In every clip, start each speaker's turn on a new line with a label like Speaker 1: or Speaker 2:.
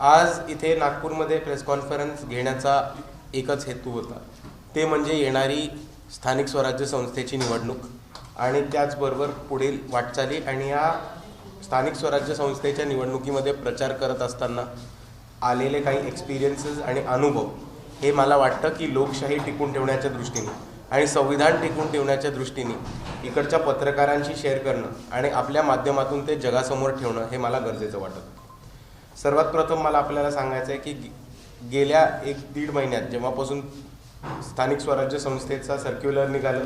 Speaker 1: आज इथे नागपूरमध्ये प्रेस कॉन्फरन्स घेण्याचा एकच हेतू होता. ते म्हणजे येणारी स्थानिक स्वराज्य संस्थेची निवडणूक आणि त्याचबरोबर पुढील वाटचाली आणि या स्थानिक स्वराज्य संस्थेच्या निवडणुकीमध्ये प्रचार करत असताना आलेले काही एक्सपिरियन्सेस आणि अनुभव हे मला वाटतं की लोकशाही टिकून ठेवण्याच्या दृष्टीने आणि संविधान टिकून ठेवण्याच्या दृष्टीने इकडच्या पत्रकारांशी शेअर करणं आणि आपल्या माध्यमातून ते जगासमोर ठेवणं हे मला गरजेचं वाटतं. सर्वात प्रथम मला आपल्याला सांगायचं आहे की गेल्या एक दीड महिन्यात जेव्हापासून स्थानिक स्वराज्य संस्थेचा सर्क्युलर निघालं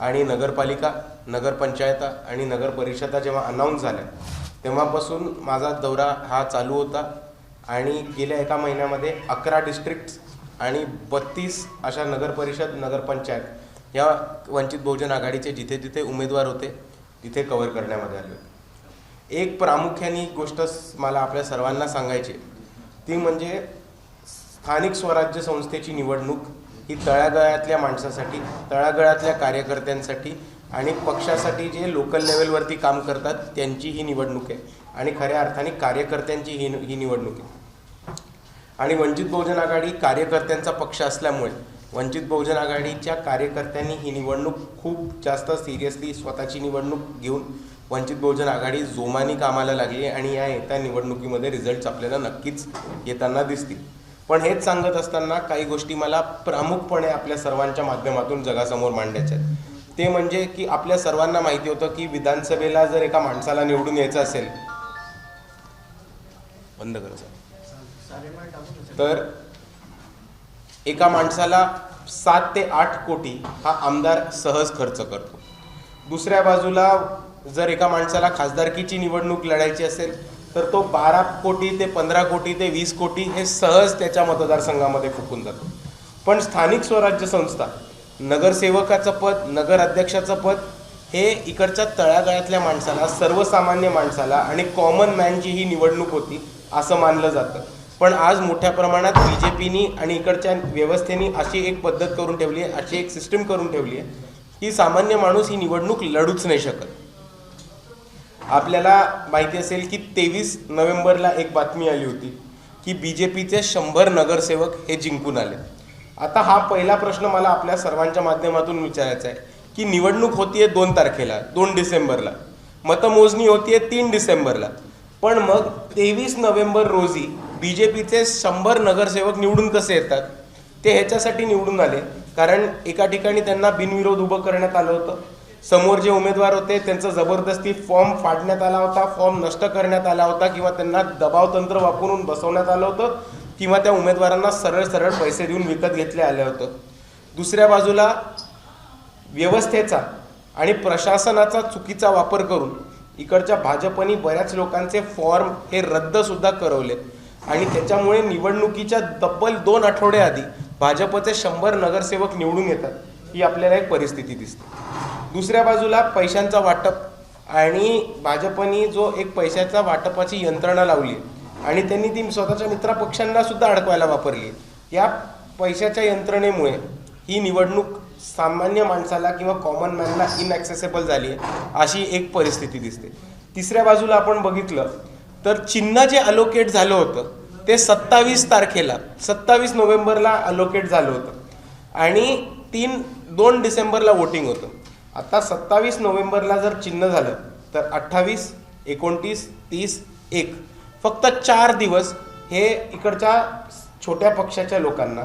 Speaker 1: आणि नगरपालिका नगरपंचायता आणि नगर परिषदा जेव्हा अनाऊन्स झाल्या तेव्हापासून माझा दौरा हा चालू होता आणि गेल्या एका महिन्यामध्ये अकरा डिस्ट्रिक्ट्स आणि बत्तीस अशा नगरपरिषद नगरपंचायत या वंचित बहुजन आघाडीचे जिथे जिथे उमेदवार होते तिथे कव्हर करण्यामध्ये आले होते. एक प्रामुख्याने गोष्ट मला आपल्या सर्वांना सांगायची ती म्हणजे स्थानिक स्वराज्य संस्थेची निवडणूक ही तळागळातल्या माणसासाठी तळागळातल्या कार्यकर्त्यांसाठी आणि पक्षासाठी जे लोकल लेवलवरती काम करतात त्यांची ही निवडणूक आहे. आणि खऱ्या अर्थाने कार्यकर्त्यांची ही ही निवडणूक आहे. आणि वंचित बहुजन आघाडी कार्यकर्त्यांचा पक्ष असल्यामुळे वंचित बहुजन आघाडीच्या कार्यकर्त्यांनी ही निवडणूक खूप जास्त सिरियसली स्वतःची निवडणूक घेऊन वंचित बहुजन आघाडी जोमानी कामाला लागली आणि या येत्या निवडणुकीमध्ये रिझल्ट्स आपल्याला नक्कीच येताना दिसतील. पण हेच सांगत असताना काही गोष्टी मला प्रामुखपणे आपल्या सर्वांच्या माध्यमातून जगासमोर मांडायच्या आहेत. ते म्हणजे की आपल्या सर्वांना माहिती होतं की विधानसभेला जर एका माणसाला निवडून यायचं असेल बंद करायचं तर एका माणसाला सात ते आठ कोटी हा आमदार सहज खर्च करतो. दुसऱ्या बाजूला जर एका माणसाला खासदारकीची निवडणूक लढायची असेल तर तो बारा कोटी ते पंधरा कोटी ते वीस कोटी हे सहज त्याच्या मतदारसंघामध्ये फुकून जातो. पण स्थानिक स्वराज्य संस्था नगरसेवकाचं पद नगर अध्यक्षाचं पद हे इकडच्या तळागाळातल्या माणसाला सर्वसामान्य माणसाला आणि कॉमन मॅनची ही निवडणूक होती असं मानलं जातं. पण आज मोठ्या प्रमाणात बी जे पीनी आणि इकडच्या व्यवस्थेनी अशी एक पद्धत करून ठेवली आहे अशी एक सिस्टीम करून ठेवली आहे की सामान्य माणूस ही निवडणूक लढूच नाही शकत. आपल्याला माहिती असेल की तेवीस नोव्हेंबरला एक बातमी आली होती की बी जे पीचे शंभर नगरसेवक हे जिंकून आले. आता हा पहिला प्रश्न मला आपल्या सर्वांच्या माध्यमातून विचारायचा आहे की निवडणूक होतीये दोन तारखेला दोन डिसेंबरला. मतमोजणी होतीये तीन डिसेंबरला. पण मग तेवीस नोव्हेंबर रोजी बी जे पीचे शंभर नगरसेवक निवडून कसे येतात? ते ह्याच्यासाठी निवडून आले. कारण एका ठिकाणी त्यांना बिनविरोध उभं करण्यात आलं होतं. समोर जे उमेदवार होते त्यांचा जबरदस्ती फॉर्म फाडण्यात आला होता फॉर्म नष्ट करण्यात आला होता किंवा त्यांना दबाव तंत्र वापरून बसवण्यात आलं होतं किंवा त्या उमेदवारांना सरळ सरळ पैसे देऊन विकत घेतले आलं होतं. दुसऱ्या बाजूला व्यवस्थेचा आणि प्रशासनाचा चुकीचा वापर करून इकडच्या भाजपनी बऱ्याच लोकांचे फॉर्म हे रद्दसुद्धा करवले. आणि त्याच्यामुळे निवडणुकीच्या तब्बल दोन आठवड्याआधी भाजपचे शंभर नगरसेवक निवडून येतात ही आपल्याला एक परिस्थिती दिसते. दुसऱ्या बाजूला पैशांचा वाटप आणि भाजपनी जो एक पैशाचा वाटपाची यंत्रणा लावली आणि त्यांनी ती स्वतःच्या मित्रपक्षांना सुद्धा अडकवायला वापरली. या पैशाच्या यंत्रणेमुळे ही निवडणूक सामान्य माणसाला किंवा कॉमन मॅनला इनॲक्सेसेबल झाली आहे अशी एक परिस्थिती दिसते. तिसऱ्या बाजूला आपण बघितलं तर चिन्ह जे अलोकेट झालं होतं ते सत्तावीस तारखेला सत्तावीस नोव्हेंबरला अलोकेट झालं होतं. आणि तीन दोन डिसेंबरला वोटिंग होतं. आता सत्तावीस नोव्हेंबरला जर चिन्ह झालं तर अठ्ठावीस एकोणतीस तीस एक. फक्त चार दिवस हे इकडच्या छोट्या पक्षाच्या लोकांना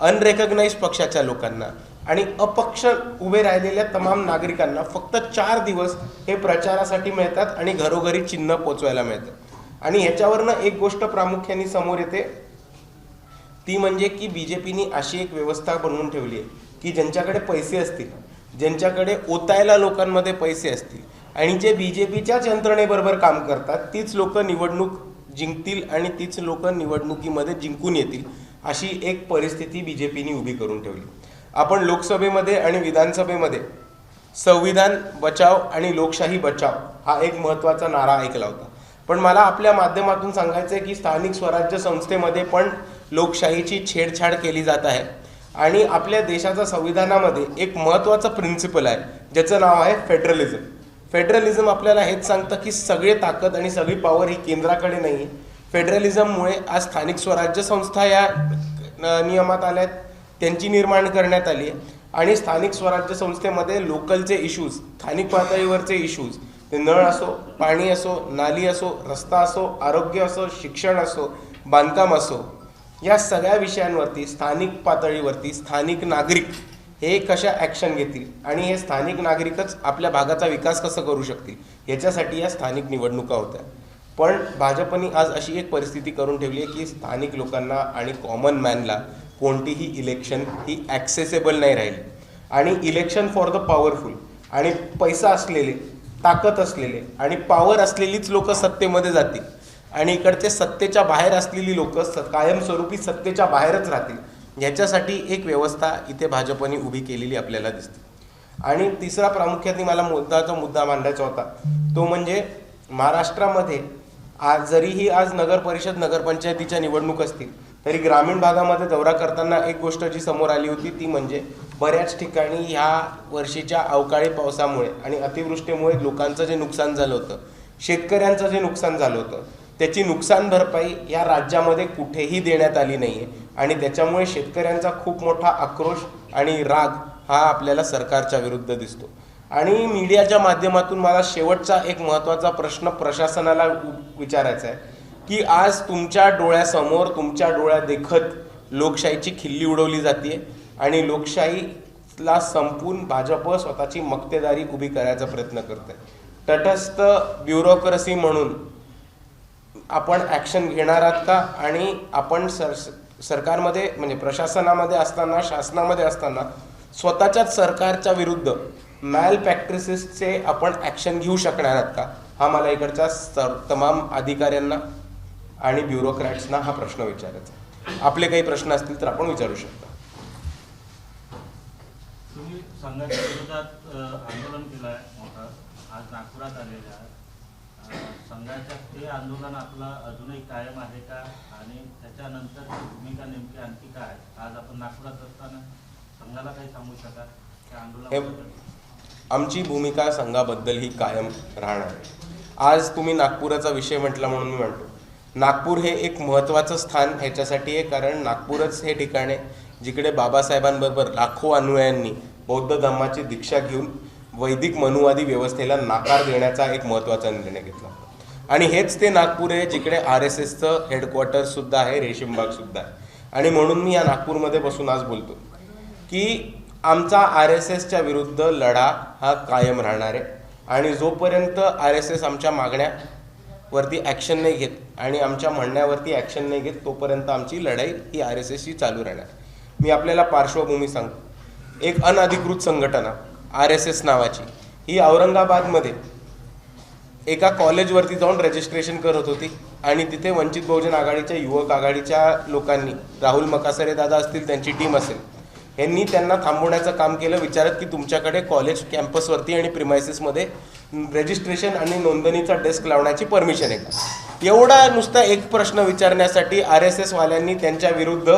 Speaker 1: अनरेकग्नाइज पक्षाच्या लोकांना आणि अपक्ष उभे राहिलेल्या तमाम नागरिकांना फक्त चार दिवस हे प्रचारासाठी मिळतात आणि घरोघरी चिन्ह पोचवायला मिळतं. आणि ह्याच्यावरनं एक गोष्ट प्रामुख्याने समोर येते. ती म्हणजे की बी जे पीनी अशी एक व्यवस्था बनवून ठेवली आहे की ज्यांच्याकडे पैसे असतील ज्यांच्याकडे ओतायला लोकांमध्ये पैसे असतील. आणि जे बी जे पीच्याच यंत्रणेबरोबर काम करतात तीच लोक निवडणूक जिंकतील आणि तीच लोक निवडणुकीमध्ये जिंकून येतील अशी एक परिस्थिती बी जे पीने उभी करून ठेवली. आपण लोकसभेमध्ये आणि विधानसभेमध्ये संविधान बचाव आणि लोकशाही बचाव हा एक महत्त्वाचा नारा ऐकला होता. पण मला आपल्या माध्यमातून सांगायचं आहे की स्थानिक स्वराज्य संस्थेमध्ये पण लोकशाहीची छेडछाड केली जात आहे. आणि आपल्या देशाच्या संविधानामध्ये एक महत्त्वाचं प्रिन्सिपल आहे ज्याचं नाव आहे फेडरलिझम फेडरलिझम आपल्याला हेच सांगतं की सगळी ताकद आणि सगळी पॉवर ही केंद्राकडे नाही. आहे फेडरलिझममुळे आज स्थानिक स्वराज्य संस्था या नियमात आल्या आहेत त्यांची निर्माण करण्यात आली आहे. आणि स्थानिक स्वराज्य संस्थेमध्ये लोकलचे इश्यूज स्थानिक पातळीवरचे इश्यूज ते नळ असो पाणी असो नाली असो रस्ता असो आरोग्य असो शिक्षण असो बांधकाम असो या सगळ्या विषयांवरती स्थानिक पातळीवरती स्थानिक नागरिक हे कशा ॲक्शन घेतील आणि हे स्थानिक नागरिकच आपल्या भागाचा विकास कसं करू शकतील याच्यासाठी या स्थानिक निवडणुका होत्या. पण भाजपनी आज अशी एक परिस्थिती करून ठेवली आहे की स्थानिक लोकांना आणि कॉमन मॅनला कोणतीही इलेक्शन ही ॲक्सेसेबल नाही राहिली. आणि इलेक्शन फॉर द पॉवरफुल आणि पैसा असलेले ताकद असलेले आणि पॉवर असलेलीच लोक सत्तेमध्ये जातील. आणि इकडचे सत्तेच्या बाहेर असलेली लोक कायमस्वरूपी सत्तेच्या बाहेरच राहतील. ह्याच्यासाठी एक व्यवस्था इथे भाजपने उभी केलेली आपल्याला दिसते. आणि तिसरा प्रामुख्याने मला मुद्दाचा मुद्दा मांडायचा होता तो म्हणजे महाराष्ट्रामध्ये आज जरीही आज नगर परिषद नगरपंचायतीच्या निवडणूक असतील तरी ग्रामीण भागामध्ये दौरा करताना एक गोष्ट जी समोर आली होती ती म्हणजे बऱ्याच ठिकाणी ह्या वर्षीच्या अवकाळी पावसामुळे आणि अतिवृष्टीमुळे लोकांचं जे नुकसान झालं होतं शेतकऱ्यांचं जे नुकसान झालं होतं त्याची नुकसान भरपाई या राज्यामध्ये कुठेही देण्यात आली नाही आहे आणि त्याच्यामुळे शेतकऱ्यांचा खूप मोठा आक्रोश आणि राग हा आपल्याला सरकारच्या विरुद्ध दिसतो. आणि मीडियाच्या माध्यमातून मला शेवटचा एक महत्त्वाचा प्रश्न प्रशासनाला विचारायचा आहे की आज तुमच्या डोळ्यासमोर तुमच्या डोळ्या देखत लोकशाहीची खिल्ली उडवली जाते आणि लोकशाहीला संपून भाजप स्वतःची मक्तेदारी उभी करायचा प्रयत्न करत आहे तटस्थ ब्युरोक्रसी म्हणून आपण ॲक्शन घेणार आहात का? आणि आपण सर सरकारमध्ये म्हणजे प्रशासनामध्ये असताना शासनामध्ये असताना स्वतःच्याच सरकारच्या विरुद्ध मॅल प्रॅक्टिसेसचे आपण ॲक्शन घेऊ शकणार आहात का? हा मला इकडच्या सर तमाम अधिकाऱ्यांना आणि ब्युरोक्रॅट्सना हा प्रश्न विचारायचा आपले काही प्रश्न असतील तर आपण विचारू शकता.
Speaker 2: तुम्ही संघाच्या विरोधात आंदोलन केलं आहे मोठं. आज नागपुरात आलेलं आहे संघाच्या ते आंदोलन आपलं अजूनही कायम आहे का? आणि त्याच्यानंतर भूमिका नेमकी आणखी काय? आहे? आज आपण नागपुरात असताना संघाला काही सांगू शकाल? त्या आंदोलन
Speaker 1: आमची भूमिका संघाबद्दल ही कायम राहणार आहे. आज तुम्ही नागपुराचा विषय म्हटला म्हणून मी म्हणतो. नागपूर हे एक महत्त्वाचं स्थान ह्याच्यासाठी आहे कारण नागपूरच हे ठिकाण आहे जिकडे बाबासाहेबांबरोबर लाखो अनुयायांनी बौद्ध धर्माची दीक्षा घेऊन वैदिक मनुवादी व्यवस्थेला नाकार देण्याचा एक महत्त्वाचा निर्णय घेतला. आणि हेच ते नागपूर आहे जिकडे आर एस एसचं हेडक्वार्टरसुद्धा आहे रेशीमबागसुद्धा आहे. आणि म्हणून मी या नागपूरमध्ये बसून आज बोलतो की आमचा आर एस एसच्या विरुद्ध लढा हा कायम राहणार आहे. आणि जोपर्यंत आर एस एस आमच्या मागण्यावरती ॲक्शन नाही घेत आणि आमच्या म्हणण्यावरती ॲक्शन नाही घेत तोपर्यंत आमची लढाई ही आर एस एसची चालू राहणार. मी आपल्याला पार्श्वभूमी सांगतो. एक अनधिकृत संघटना आर एस एस नावाची. ही औरंगाबादमध्ये एका कॉलेजवरती जाऊन रजिस्ट्रेशन करत होती आणि तिथे वंचित बहुजन आघाडीच्या युवक आघाडीच्या लोकांनी राहुल मकासरे दादा असतील त्यांची टीम असेल यांनी त्यांना थांबवण्याचं काम केलं विचारत की तुमच्याकडे कॉलेज कॅम्पसवरती आणि प्रिमायसिसमध्ये रजिस्ट्रेशन आणि नोंदणीचा डेस्क लावण्याची परमिशन आहे का? एवढा नुसता एक प्रश्न विचारण्यासाठी आर एस एसवाल्यांनी त्यांच्या विरुद्ध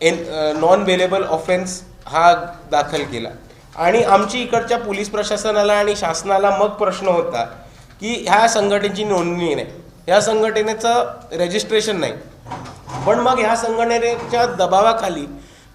Speaker 1: एन नॉन वेलेबल ऑफेन्स हा दाखल केला. आणि आमची इकडच्या पोलीस प्रशासनाला आणि शासनाला मग प्रश्न होता की ह्या संघटनेची नोंदणी नाही. ह्या संघटनेचं रजिस्ट्रेशन नाही. पण मग ह्या संघटनेच्या दबावाखाली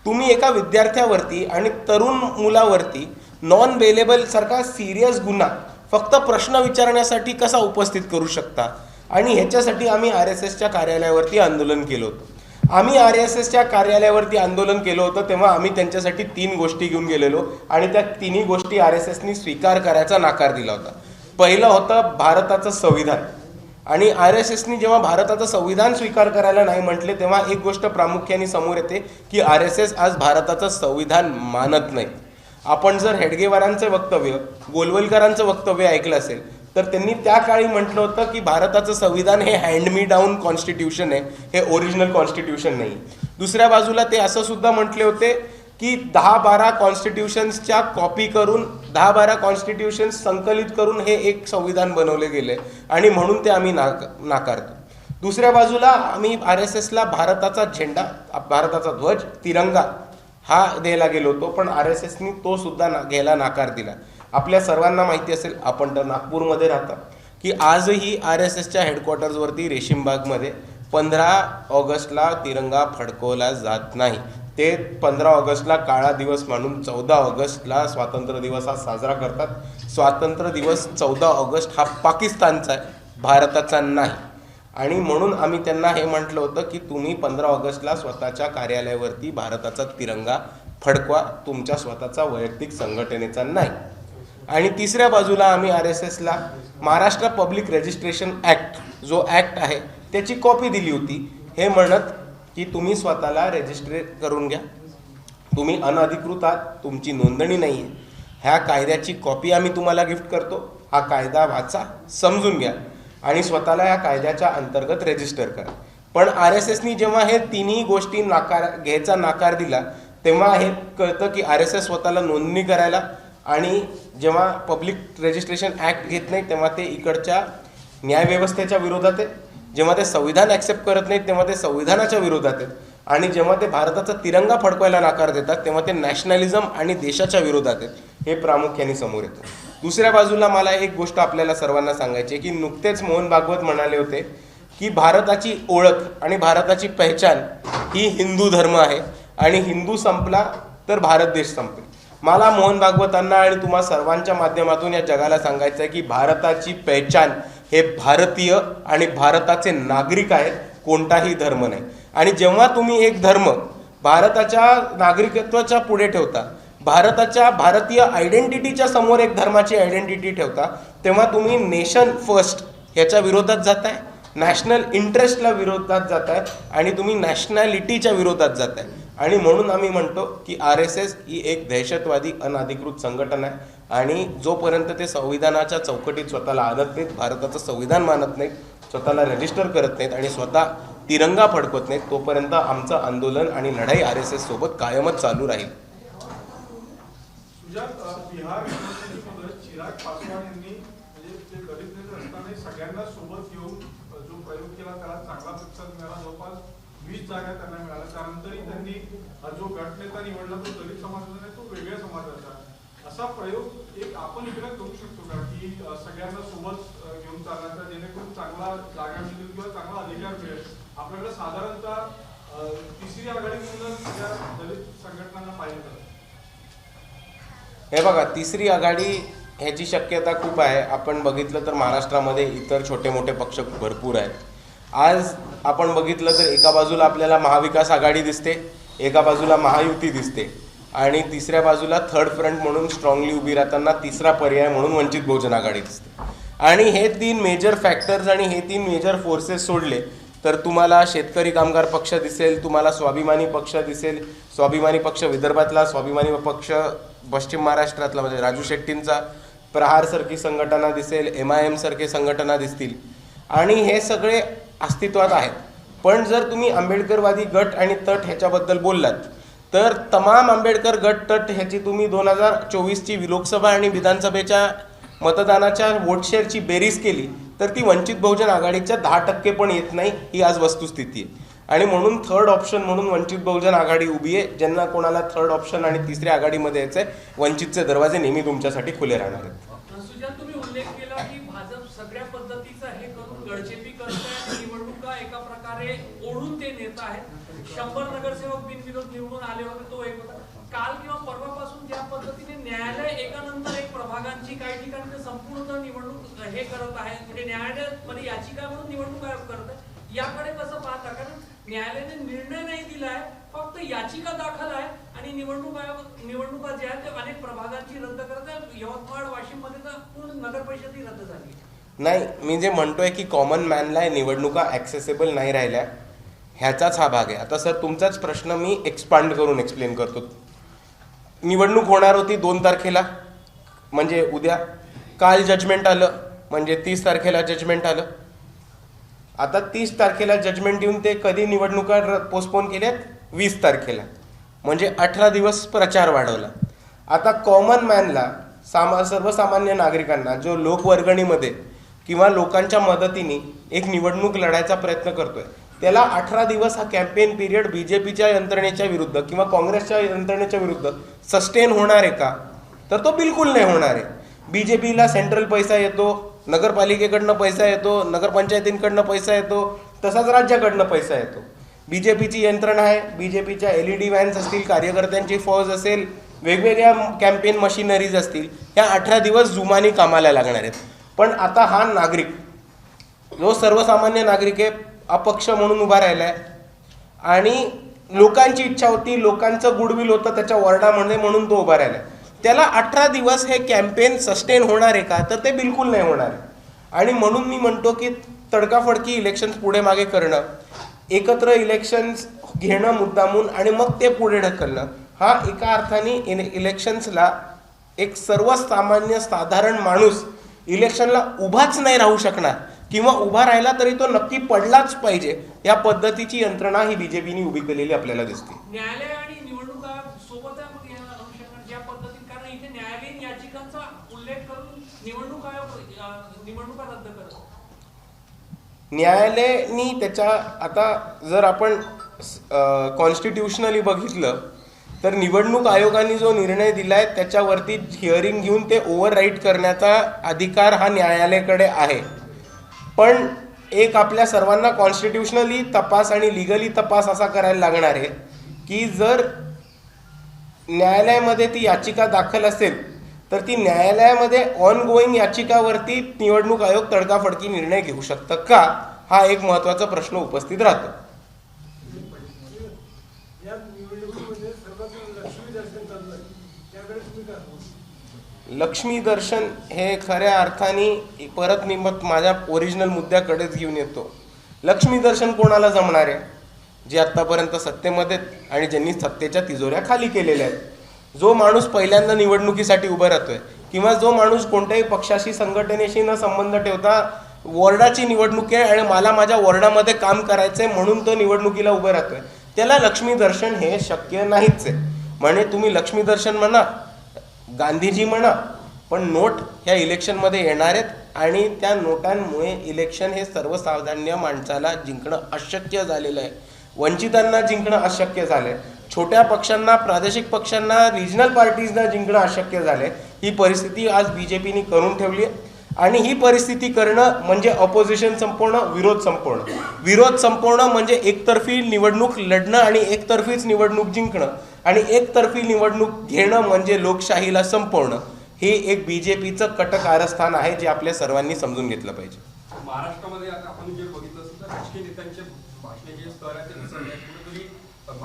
Speaker 1: तुम्ही एका विद्यार्थ्यावरती आणि तरुण मुलावरती नॉन बेलेबल सारखा सिरियस गुन्हा फक्त प्रश्न विचारण्यासाठी कसा उपस्थित करू शकता? आणि ह्याच्यासाठी आम्ही आर एस एसच्या कार्यालयावरती आंदोलन केलं होतं. आम्ही आर एस एसच्या कार्यालयावरती आंदोलन केलं होतं तेव्हा आम्ही त्यांच्यासाठी तीन गोष्टी घेऊन गेलेलो आणि त्या तिन्ही गोष्टी आर एस एसनी स्वीकार करायचा नाकार दिला होता. पहिलं होतं भारताचं संविधान. आणि आर एस एसनी जेव्हा भारताचं संविधान स्वीकार करायला नाही म्हटले तेव्हा एक गोष्ट प्रामुख्याने समोर येते की आर एस एस आज भारताचं संविधान मानत नाही. आपण जर हेडगेवारांचं वक्तव्य गोलवलकरांचं वक्तव्य ऐकलं असेल तर त्यांनी त्या काळी म्हटलं होतं की भारताचं संविधान हे हँड मी डाऊन कॉन्स्टिट्यूशन आहे. हे ओरिजिनल कॉन्स्टिट्यूशन नाही. दुसऱ्या बाजूला ते असं सुद्धा म्हटले होते की दहा बारा कॉन्स्टिट्यूशन्सच्या कॉपी करून दहा बारा कॉन्स्टिट्यूशन्स संकलित करून हे एक संविधान बनवले गेले. आणि म्हणून ते आम्ही नाक नाकारतो. दुसऱ्या बाजूला आम्ही आर एस एसला भारताचा झेंडा भारताचा ध्वज तिरंगा हा द्यायला गेलो होतो पण आर एस एसनी तो सुद्धा ना घ्यायला नाकार दिला. आपल्या सर्वांना माहिती असेल आपण तर नागपूरमध्ये राहता. की आजही आर एस एसच्या हेडक्वार्टर्सवरती रेशीमबागमध्ये पंधरा ऑगस्टला तिरंगा फडकवला जात नाही. ते पंधरा ऑगस्टला काळा दिवस मानून चौदा ऑगस्टला स्वातंत्र्य दिवस हा साजरा करतात. स्वातंत्र्य दिवस चौदा ऑगस्ट हा पाकिस्तानचा आहे भारताचा नाही. आणि म्हणून आम्ही त्यांना हे म्हटलं होतं की तुम्ही पंधरा ऑगस्टला स्वतःच्या कार्यालयावरती भारताचा तिरंगा फडकवा तुमच्या स्वतःचा वैयक्तिक संघटनेचा नाही. आणि तिसऱ्या बाजूला आम्ही आर एस एसला महाराष्ट्र पब्लिक रजिस्ट्रेशन ॲक्ट जो ॲक्ट आहे त्याची कॉपी दिली होती. हे म्हणत की तुम्ही स्वतःला रजिस्ट्रेट करून घ्या. तुम्ही अनधिकृत आहात तुमची नोंदणी नाही आहे. ह्या कायद्याची कॉपी आम्ही तुम्हाला गिफ्ट करतो. हा कायदा वाचा समजून घ्या आणि स्वतःला या कायद्याच्या अंतर्गत रजिस्टर करा. पण आर एस एसनी जेव्हा हे तिन्ही गोष्टी नाकार घ्यायचा नाकार दिला तेव्हा हे कळतं की आर एस एस स्वतःला नोंदणी करायला आणि जेव्हा पब्लिक रजिस्ट्रेशन ॲक्ट घेत नाही तेव्हा ते इकडच्या न्यायव्यवस्थेच्या विरोधात आहे. जेव्हा ते संविधान ॲक्सेप्ट करत नाहीत तेव्हा ते संविधानाच्या विरोधात आहेत. आणि जेव्हा ते भारताचा तिरंगा फडकवायला नाकार देतात तेव्हा ते नॅशनलिझम आणि देशाच्या विरोधात आहेत. हे प्रामुख्याने समोर येतं. दुसऱ्या बाजूला मला एक गोष्ट आपल्याला सर्वांना सांगायची आहे की नुकतेच मोहन भागवत म्हणाले होते की भारताची ओळख आणि भारताची पहचान ही हिंदू धर्म आहे. आणि हिंदू संपला तर भारत देश संपेल. मला मोहन भागवतांना आणि तुम्हा सर्वांच्या माध्यमातून या जगाला सांगायचं आहे की भारताची पहचान हे भारतीय आणि भारताचे नागरिक आहेत कोणताही धर्म नाही. आणि जेव्हा तुम्ही एक धर्म भारताच्या नागरिकत्वाच्या पुढे ठेवता भारताच्या भारतीय आयडेंटिटीच्या समोर एक धर्माची आयडेंटिटी ठेवता तेव्हा तुम्ही नेशन फर्स्ट ह्याच्या विरोधात जाताय नॅशनल इंटरेस्टला विरोधात जाताय आणि तुम्ही नॅशनॅलिटीच्या विरोधात जाताय. आणि म्हणून आम्ही म्हणतो की आर एस एस ही एक दहशतवादी अनाधिकृत संघटन आहे. आणि जोपर्यंत ते संविधानाच्या चौकटीत स्वतःला आणत नाहीत भारताचं संविधान मानत नाहीत स्वतःला रजिस्टर करत नाहीत आणि स्वतः तिरंगा फडकवत नाहीत तोपर्यंत आमचं आंदोलन आणि लढाई आर एस एस सोबत कायमच चालू राहील.
Speaker 3: म्हणजे सगळ्यांना सोबत घेऊन जो प्रयोग केला त्याला चांगला प्रतिसाद मिळाला. जवळपास वीस जागा त्यांना मिळाल्या त्यानंतरही त्यांनी अ, जो गटनेता निवडला तो दलित समाजाचा नाही तो वेगळ्या समाजाचा असा प्रयोग एक आपण इकडे करू शकतो का की अ, सगळ्यांना सोबत अ, घेऊन चालण्याचा जेणेकरून चांगला जागा मिळेल किंवा चांगला अधिकार मिळेल आपल्याकडे साधारणतः अ, तिसरी आघाडी म्हणून त्या दलित संघटनांना पाहिजे तर
Speaker 1: हे बघा तिसरी आघाडी ह्याची शक्यता खूप आहे. आपण बघितलं तर महाराष्ट्रामध्ये इतर छोटे मोठे पक्ष भरपूर आहेत. आज आपण बघितलं तर एका बाजूला आपल्याला महाविकास आघाडी दिसते एका बाजूला महायुती दिसते आणि तिसऱ्या बाजूला थर्ड फ्रंट म्हणून स्ट्रॉंगली उभी राहताना तिसरा पर्याय म्हणून वंचित बहुजन आघाडी दिसते. आणि हे तीन मेजर फॅक्टर्स आणि हे तीन मेजर फोर्सेस सोडले तर तुम्हाला शेतकरी कामगार पक्ष दिसेल तुम्हाला स्वाभिमानी पक्ष दिसेल. स्वाभिमानी पक्ष विदर्भातला स्वाभिमानी पक्ष पश्चिम महाराष्ट्रातला म्हणजे राजू शेट्टींचा प्रहारसारखी संघटना दिसेल एम आय एमसारखी संघटना दिसतील. आणि हे सगळे अस्तित्वात आहेत. पण जर तुम्ही आंबेडकरवादी गट आणि तट ह्याच्याबद्दल बोललात तर तमाम आंबेडकर गट तट ह्याची तुम्ही दोन हजार चोवीसची लोकसभा आणि विधानसभेच्या मतदानाच्या वोटशेअरची बेरीज केली तर ती वंचित बहुजन आघाडीच्या दहा टक्के पण येत नाही ही आज वस्तुस्थिती आहे. आणि म्हणून थर्ड ऑप्शन म्हणून वंचित बहुजन आघाडी उभी आहे ज्यांना कोणाला थर्ड ऑप्शन आणि तिसऱ्या आघाडीमध्ये यायचं आहे वंचितचे दरवाजे नेहमी तुमच्यासाठी खुले राहणार आहेत.
Speaker 4: सुजात तुम्ही उल्लेख केला की भाजप सगळ्या पद्धतीचा हे करून गळचेपी करत निवडणुका एका प्रकारे ओढून ते नेत आहेत. शंभर नगरसेवक बिनविरोध निवडून आले होते तो एक होता. काल किंवा परवापासून ज्या पद्धतीने न्यायालय एकानंतर एक प्रभागांची काही ठिकाणी संपूर्ण निवडणूक हे करत आहे म्हणजे न्यायालयामध्ये म्हणजे याचिका म्हणून निवडणूक आयोग करत आहे याकडे कसं न्यायालयाने निर्णय नाही दिलाय फक्त याचिका दाखल आहे आणि निवडणूक आयोग निवडणुका ज्या आहेत त्या अनेक प्रभागांची रद्द करत आहे यवतमाळ वाशिममध्ये तर पूर्ण नगर परिषदही रद्द झाली.
Speaker 1: नाही मी जे म्हणतोय की कॉमन मॅनला निवडणुका ॲक्सेसेबल नाही राहिल्या ह्याचाच हा भाग आहे. आता सर तुमचाच प्रश्न मी एक्सपांड करून एक्सप्लेन करतो. निवडणूक होणार होती दोन तारखेला म्हणजे उद्या. काल जजमेंट आलं म्हणजे तीस तारखेला जजमेंट आलं. आता तीस तारखेला जजमेंट येऊन ते कधी निवडणुका पोस्टपोन केल्यात? वीस तारखेला. म्हणजे अठरा दिवस प्रचार वाढवला. आता कॉमन मॅनला सामा सर्वसामान्य नागरिकांना जो लोकवर्गणीमध्ये किंवा लोकांच्या मदतीने एक निवडणूक लढायचा प्रयत्न करतोय त्याला अठरा दिवस हा कॅम्पेन पिरियड बी जे पीच्या यंत्रणेच्या विरुद्ध किंवा काँग्रेसच्या यंत्रणेच्या विरुद्ध सस्टेन होणार आहे का? तर तो बिलकुल नाही होणार आहे. बी जे पीला सेंट्रल पैसा येतो नगरपालिकेकडनं पैसा येतो नगरपंचायतींकडनं पैसा येतो तसाच राज्याकडनं पैसा येतो. बी जे पीची यंत्रणा आहे बी जे पीच्या एल ई डी व्हॅन्स असतील कार्यकर्त्यांची फौज असेल वेगवेगळ्या कॅम्पेन मशिनरीज असतील ह्या अठरा दिवस जुमानी कामाला लागणार आहेत. पण आता हा नागरिक जो सर्वसामान्य नागरिक आहे अपक्ष म्हणून उभा राहिला आहे आणि लोकांची इच्छा होती लोकांचं गुडविल होतं त्याच्या वॉर्डामध्ये म्हणून तो उभा राहिला आहे त्याला अठरा दिवस हे कॅम्पेन सस्टेन होणार आहे का? तर ते बिलकुल नाही होणार. आणि म्हणून मी म्हणतो की तडकाफडकी इलेक्शन्स पुढे मागे करणं एकत्र इलेक्शन्स घेणं मुद्दामून आणि मग ते पुढे ढकलणं हा एका अर्थाने इले इलेक्शन्सला एक सर्वसामान्य साधारण माणूस इलेक्शनला उभाच नाही राहू शकणार. किंवा उभा राहिला तरी तो नक्की पडलाच पाहिजे. या पद्धतीची यंत्रणा ही बीजेपीने उभी केलेली आपल्याला दिसते
Speaker 4: न्यायालय आणि निवडणूक आयोग सोबत आहे मग या अनुषंगाने ज्या पद्धतीने कारण इथे न्यायालयीन याचिकांचा उल्लेख करून निवडणूक आयोग अं, निवडणुका रद्द करतो
Speaker 1: न्यायालयानी त्याच्या आता जर आपण कॉन्स्टिट्युशनली बघितलं तर निवडणूक आयोगाने जो निर्णय दिला आहे त्याच्यावरती हिअरिंग घेऊन ते ओव्हर राईट करण्याचा अधिकार हा न्यायालयाकडे आहे. पण एक आपल्या सर्वांना कॉन्स्टिट्युशनली तपास आणि लिगली तपास असा करायला लागणार आहे की जर न्यायालयामध्ये ती याचिका दाखल असेल तर ती न्यायालयामध्ये ऑन गोईंग याचिकावरती निवडणूक आयोग तडकाफडकी निर्णय घेऊ शकतं का? हा एक महत्त्वाचा प्रश्न उपस्थित राहतो.
Speaker 5: लक्ष्मी दर्शन
Speaker 1: हे खऱ्या अर्थाने परत मी मग माझ्या ओरिजिनल मुद्द्याकडेच घेऊन येतो. लक्ष्मी दर्शन कोणाला जमणार आहे? जे आत्तापर्यंत सत्तेमध्ये आहेत आणि ज्यांनी सत्तेच्या तिजोऱ्या खाली केलेल्या आहेत. जो माणूस पहिल्यांदा निवडणुकीसाठी उभा राहतोय किंवा जो माणूस कोणत्याही पक्षाशी संघटनेशी न संबंध ठेवता वॉर्डाची निवडणूक आहे आणि मला माझ्या वॉर्डामध्ये काम करायचंय म्हणून तो निवडणुकीला उभं राहतोय त्याला लक्ष्मी दर्शन हे शक्य नाहीच आहे म्हणजे तुम्ही लक्ष्मी दर्शन म्हणा गांधीजी म्हणा पण नोट ह्या इलेक्शनमध्ये येणार आहेत आणि त्या नोटांमुळे इलेक्शन हे सर्वसाधारण माणसाला जिंकणं अशक्य झालेलं आहे. वंचितांना जिंकणं अशक्य झालं आहे छोट्या पक्षांना प्रादेशिक पक्षांना रिजनल पार्टीजना जिंकणं अशक्य झालंय. ही परिस्थिती आज बीजेपीने करून ठेवली आहे. आणि ही परिस्थिती करणं म्हणजे अपोजिशन संपवणं विरोध संपवणं विरोध संपवणं म्हणजे एकतर्फी निवडणूक लढणं आणि एकतर्फीच निवडणूक जिंकणं. आणि एकतर्फी निवडणूक घेणं म्हणजे लोकशाहीला संपवणं. हे एक बीजेपीचं कटक आरस्थान आहे जे आपल्या सर्वांनी समजून घेतलं पाहिजे.
Speaker 6: महाराष्ट्रामध्ये आपण जे बघितलं राजकीय नेत्यांचे भाषणे जे स्तर आहे ते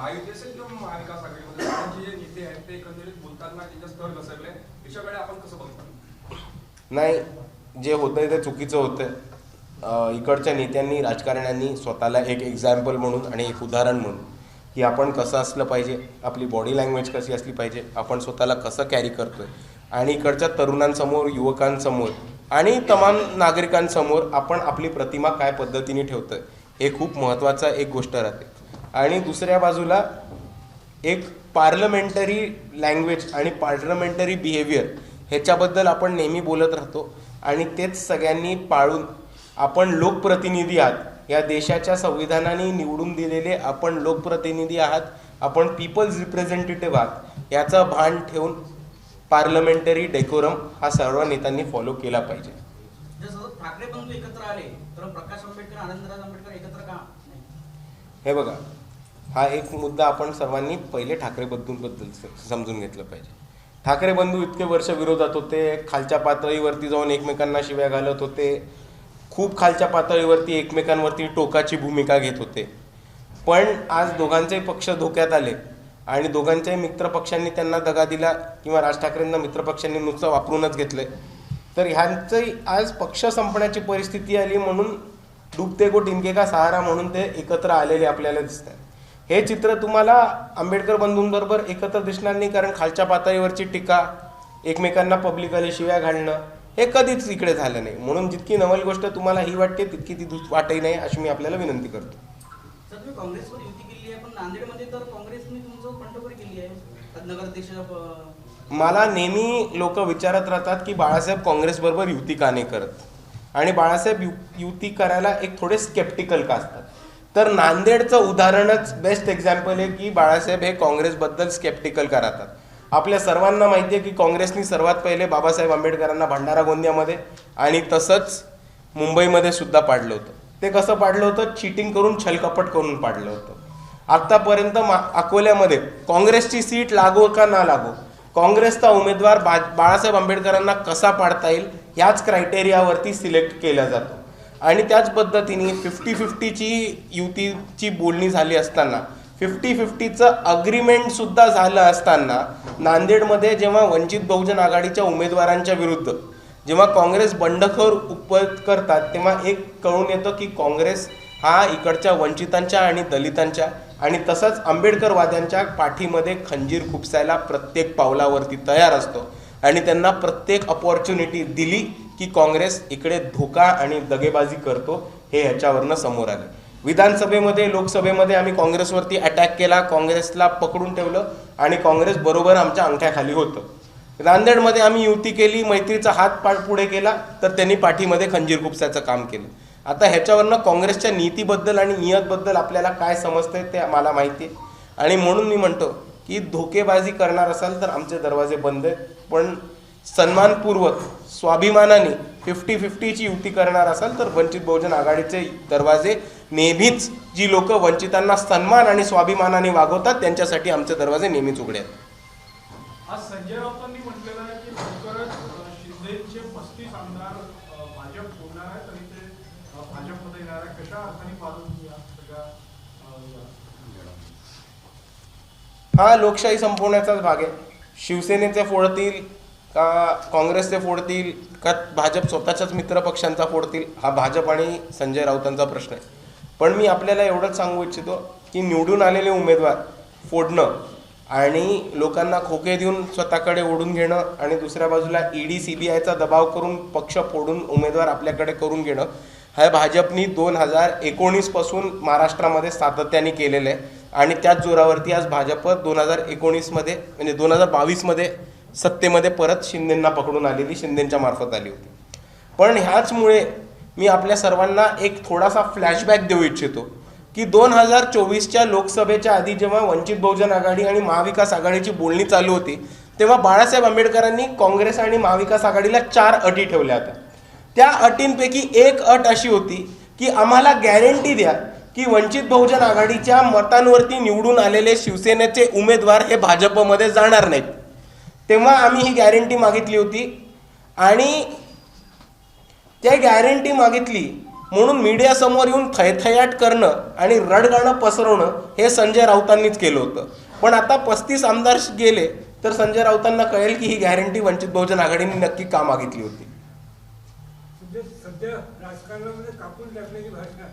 Speaker 6: कुठेतरी किंवा महाविकास आघाडीमध्ये त्यांचे जे नेते आहेत ते एकंदरीत बोलताना त्यांचे स्तर घसरले. याच्याकडे आपण कसं बघतो?
Speaker 1: नाही जे होतंय ते चुकीचं होतंय. इकडच्या नेत्यांनी राजकारण्यांनी स्वतःला एक एक्झाम्पल म्हणून आणि एक उदाहरण म्हणून की आपण कसं असलं पाहिजे आपली बॉडी लँग्वेज कशी असली पाहिजे आपण स्वतःला कसं कॅरी करतोय. आणि इकडच्या तरुणांसमोर युवकांसमोर आणि तमाम नागरिकांसमोर आपण आपली प्रतिमा काय पद्धतीने ठेवतोय हे खूप महत्त्वाचं एक गोष्ट राहते. आणि दुसऱ्या बाजूला एक पार्लमेंटरी लँग्वेज आणि पार्लमेंटरी बिहेवियर ह्याच्याबद्दल आपण नेहमी बोलत राहतो. आणि तेच सगळ्यांनी पाळून आपण लोकप्रतिनिधी आहात. या देशाच्या संविधानाने निवडून दिलेले आपण लोकप्रतिनिधी आहात. आपण पीपल्स रिप्रेझेंटेटिव्ह आहात. याचं भान ठेवून पार्लमेंटरी डेकोरम हा सर्व नेत्यांनी फॉलो केला पाहिजे.
Speaker 7: ठाकरे एकत्र आले तर प्रकाश आंबेडकर आनंदराज आंबेडकर एकत्र का?
Speaker 1: हे बघा हा एक मुद्दा आपण सर्वांनी पहिले ठाकरे बंधूंबद्दल स- समजून घेतलं पाहिजे. ठाकरे बंधू इतके वर्ष विरोधात होते खालच्या पातळीवरती जाऊन एकमेकांना शिव्या घालत होते. खूप खालच्या पातळीवरती एकमेकांवरती टोकाची भूमिका घेत होते. पण आज दोघांचेही पक्ष धोक्यात आले आणि दोघांच्याही मित्रपक्षांनी त्यांना दगा दिला किंवा राज ठाकरेंना मित्रपक्षांनी नुसतं वापरूनच घेतलंय. तर ह्यांचंही आज पक्ष संपण्याची परिस्थिती आली म्हणून डुबते को टिनके का सहारा म्हणून ते एकत्र आलेले आपल्याला दिसतात हे चित्र तुम्हाला आंबेडकर बंधूंबरोबर एकत्र दिसणार नाही कारण खालच्या पातळीवरची टीका एकमेकांना पब्लिकली शिव्या घालणं हे कधीच इकडे झालं नाही. म्हणून जितकी नवल गोष्ट तुम्हाला ही वाटते तितकी ती वाटही नाही अशी मी आपल्याला विनंती करतो. मला नेहमी लोक विचारत राहतात की बाळासाहेब काँग्रेसबरोबर युती का नाही करत? आणि बाळासाहेब यु युती करायला एक थोडे स्केप्टिकल का असतात? तर नांदेडचं उदाहरणच बेस्ट एक्झाम्पल आहे की बाळासाहेब हे काँग्रेसबद्दल स्केप्टिकल करातात. आपल्या सर्वांना माहिती आहे की काँग्रेसनी सर्वात पहिले बाबासाहेब आंबेडकरांना भंडारा गोंदियामध्ये आणि तसंच मुंबईमध्ये सुद्धा पाडलं होतं. ते कसं पाडलं होतं? चिटिंग करून छलकपट करून पाडलं होतं. आत्तापर्यंत मा अकोल्यामध्ये काँग्रेसची सीट लागो का ना लागो काँग्रेसचा उमेदवार बा बाळासाहेब आंबेडकरांना कसा पाडता येईल ह्याच क्रायटेरियावरती सिलेक्ट केला जातो. आणि त्याच पद्धतीने फिफ्टी फिफ्टीची युतीची बोलणी झाली असताना फिफ्टी फिफ्टीचं अग्रीमेंट सुद्धा झालं असताना नांदेडमध्ये जेव्हा वंचित बहुजन आघाडीच्या उमेदवारांच्या विरुद्ध जेव्हा काँग्रेस बंडखोर उपयोग करतात तेव्हा एक कळून येतं की काँग्रेस हा इकडच्या वंचितांच्या आणि दलितांच्या आणि तसंच आंबेडकरवाद्यांच्या पाठीमध्ये खंजीर खुपसायला प्रत्येक पावलावरती तयार असतो. आणि त्यांना प्रत्येक अपॉर्च्युनिटी दिली की काँग्रेस इकडे धोका आणि दगेबाजी करतो हे ह्याच्यावरनं समोर आले. विधानसभेमध्ये लोकसभेमध्ये आम्ही काँग्रेसवरती अटॅक केला काँग्रेसला पकडून ठेवलं आणि काँग्रेस बरोबर आमच्या अंगठ्याखाली होतं. नांदेडमध्ये आम्ही युती केली मैत्रीचा हात पाठ पुढे केला तर त्यांनी पाठीमध्ये खंजीर खुपसायचं काम केलं. आता ह्याच्यावरनं काँग्रेसच्या नीतीबद्दल आणि नियतबद्दल आपल्याला काय समजतंय ते मला माहिती आहे. आणि म्हणून मी म्हणतो की धोकेबाजी करणार असाल तर आमचे दरवाजे बंद आहेत. पण सन्मानपूर्वक स्वाभिमानाने फिफ्टी फिफ्टीची युती करणार असाल तर वंचित बहुजन आघाडीचे दरवाजे नेहमीच जी लोक वंचितांना सन्मान आणि स्वाभिमानाने वागवतात त्यांच्यासाठी आमचे दरवाजे नेहमीच उघडे आहेत.
Speaker 3: आज संजय राऊतांनी म्हटलेलं आहे की लवकरच अ, शिंदेचे पस्तीस आमदार अ, भाजप सोडणार आहेत आणि ते अ, भाजपमध्ये येणार आहे कशा अर्थाने पाहतो तुम्ही या सगळ्या अ, या?
Speaker 1: हा लोकशाही संपवण्याचाच भाग आहे. शिवसेनेचे फोडतील का काँग्रेसचे फोडतील का भाजप स्वतःच्याच मित्र पक्षांचा फोडतील हा भाजप आणि संजय राऊतांचा प्रश्न आहे. पण मी आपल्याला एवढंच सांगू इच्छितो की निवडून आलेले उमेदवार फोडणं आणि लोकांना खोके देऊन स्वतःकडे ओढून घेणं आणि दुसऱ्या बाजूला ईडी सी बी आयचा दबाव करून पक्ष फोडून उमेदवार आपल्याकडे करून घेणं हे भाजपनी दोन हजार एकोणीसपासून महाराष्ट्रामध्ये सातत्याने केलेलं आहे. आणि त्याच जोरावरती आज भाजप दोन हजार एकोणीसमध्ये म्हणजे दोन हजार बावीसमध्ये सत्तेमध्ये परत शिंदेंना पकडून आलेली शिंदेंच्या मार्फत आली होती. पण ह्याचमुळे मी आपल्या सर्वांना एक थोडासा फ्लॅशबॅक देऊ इच्छितो की दोन हजार चोवीसच्या लोकसभेच्या आधी जेव्हा वंचित बहुजन आघाडी आणि महाविकास आघाडीची बोलणी चालू होती तेव्हा बाळासाहेब आंबेडकरांनी काँग्रेस आणि महाविकास आघाडीला चार अटी ठेवल्या होत्या. त्या अटींपैकी एक अट अशी होती की आम्हाला गॅरंटी द्या की वंचित बहुजन आघाडीच्या मतांवरती निवडून आलेले शिवसेनेचे उमेदवार हे भाजपमध्ये जाणार नाहीत. तेव्हा आम्ही ही गॅरंटी मागितली होती. आणि त्या गॅरंटी मागितली म्हणून मीडियासमोर येऊन थयथयाट करणं आणि रडगाणं पसरवणं हे संजय राऊतांनीच केलं होतं. पण आता पस्तीस आमदार गेले तर संजय राऊतांना कळेल की ही गॅरंटी वंचित बहुजन आघाडीने नक्की का मागितली होती.
Speaker 5: सध्या राजकारणामध्ये कापून टाकण्याची भाषा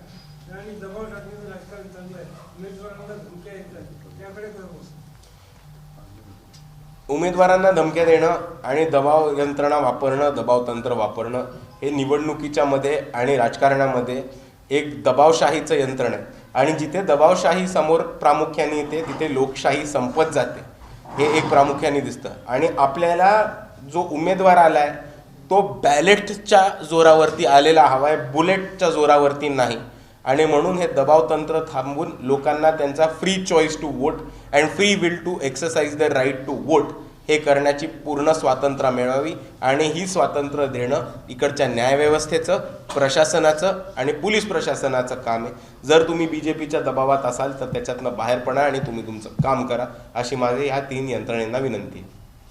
Speaker 5: आणि दबाव टाकण्याची राजकारण चालू आहे उमेदवारांना धमक्या येतात त्याकडे काय बोलतो
Speaker 1: उमेदवारांना धमक्या देणं आणि दबाव यंत्रणा वापरणं दबाव तंत्र वापरणं हे निवडणुकीच्या मध्ये आणि राजकारणामध्ये एक दबावशाहीचं यंत्रण आहे. आणि जिथे दबावशाही समोर प्रामुख्याने येते तिथे लोकशाही संपत जाते. हे एक प्रामुख्याने दिसतं. आणि आपल्याला जो उमेदवार आला आहे तो बॅलेटच्या जोरावरती आलेला हवा आहे बुलेटच्या जोरावरती नाही. आणि म्हणून हे दबाव तंत्र थांबवून लोकांना त्यांचा free choice to vote and free will to exercise the right to vote हे करण्याची पूर्ण स्वातंत्र्य मिळावी आणि ही स्वातंत्र्य देणं इकडच्या न्यायव्यवस्थेचं प्रशासनाचं आणि पोलीस प्रशासनाचं काम आहे. जर तुम्ही बी जे पीच्या दबावात असाल तर त्याच्यातनं बाहेर पडा आणि तुम्ही तुमचं काम करा अशी माझी ह्या तीन यंत्रणेंना विनंती आहे.